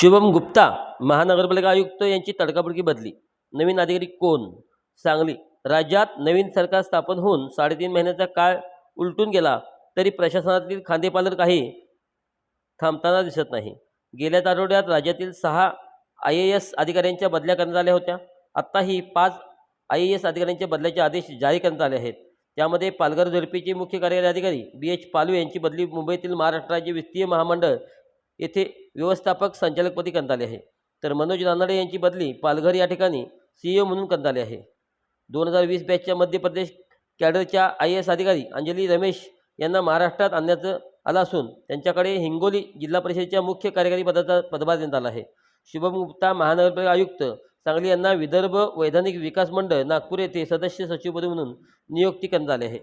शुभम गुप्ता महानगरपालिका आयुक्त यांची तडकाबडकी बदली. नवीन अधिकारी कोण? सांगली. राज्यात नवीन सरकार स्थापन होऊन साडेतीन महिन्याचा काळ उलटून गेला तरी प्रशासनातील खांदेपालर काही थांबताना दिसत नाही. गेल्याच आठवड्यात राज्यातील सहा आय ए एस अधिकाऱ्यांच्या बदल्या करण्यात आल्या होत्या. आत्ताही पाच आय ए एस अधिकाऱ्यांच्या बदल्याचे आदेश जारी करण्यात आले आहेत. त्यामध्ये पालघर झडपीचे मुख्य कार्यकारी अधिकारी बी एच पालू यांची बदली मुंबईतील महाराष्ट्र राज्य वित्तीय महामंडळ येथे व्यवस्थापक संचालकपदी करण्यात आले आहे. तर मनोज रानडे यांची बदली पालघर या ठिकाणी सी ई ओ म्हणून करण्यात आली आहे. दोन हजार वीस बॅचच्या Madhya Pradesh कॅडरच्या I A S अधिकारी अंजली रमेश यांना महाराष्ट्रात आणण्याचं आलं असून त्यांच्याकडे हिंगोली जिल्हा परिषदेच्या मुख्य कार्यकारी पदाचा पदभार देण्यात आला आहे. शुभम गुप्ता महानगरपालिका आयुक्त सांगली यांना विदर्भ वैधानिक विकास मंडळ नागपूर येथे सदस्य सचिवपदी म्हणून नियुक्ती करण्यात आली आहे.